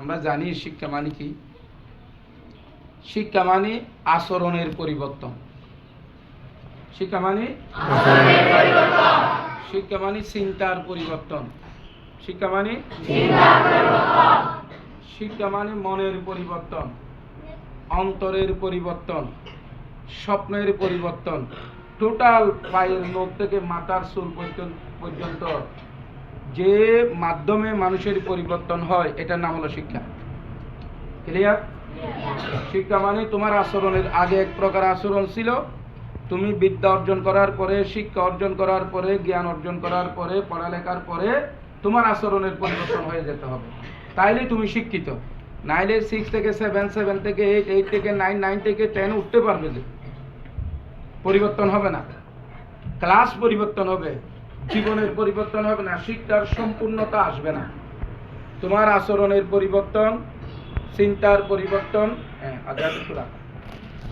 আমরা জানি শিক্ষা মানে কি? শিক্ষা মানে আচরণের পরিবর্তন। শিক্ষা মানে? শিক্ষা মানে চিন্তার পরিবর্তন। শিক্ষা মানে? শিক্ষা মানে মনের পরিবর্তন। অন্তরের পরিবর্তন। স্বপ্নের পরিবর্তন। টোটাল পায়ের নখ থেকে মাথার চুল পর্যন্ত পর্যন্ত যে মাধ্যমে মানুষের পরিবর্তন হয়, এটার নাম হলো শিক্ষা। ক্লিয়ার শিক্ষা মানে তোমার আচরণের, আগে এক প্রকার আচরণ ছিল, তুমি বিদ্যা অর্জন করার পরে, শিক্ষা অর্জন করার পরে, জ্ঞান অর্জন করার পরে, পড়ালেখার পরে তোমার আচরণের পরিবর্তন হয়ে যেতে হবে। তাইলে তুমি শিক্ষিত। নাইলে সিক্স থেকে সেভেন সেভেন থেকে এইট এইট থেকে নাইন নাইন থেকে টেন উঠতে পারবে যে। পরিবর্তন হবে না। ক্লাস পরিবর্তন হবে। জীবনের পরিবর্তন হবে না, শিক্ষার সম্পূর্ণতা আসবে না তোমার আচরণের পরিবর্তন, চিন্তার পরিবর্তন হ্যাঁ রাখ।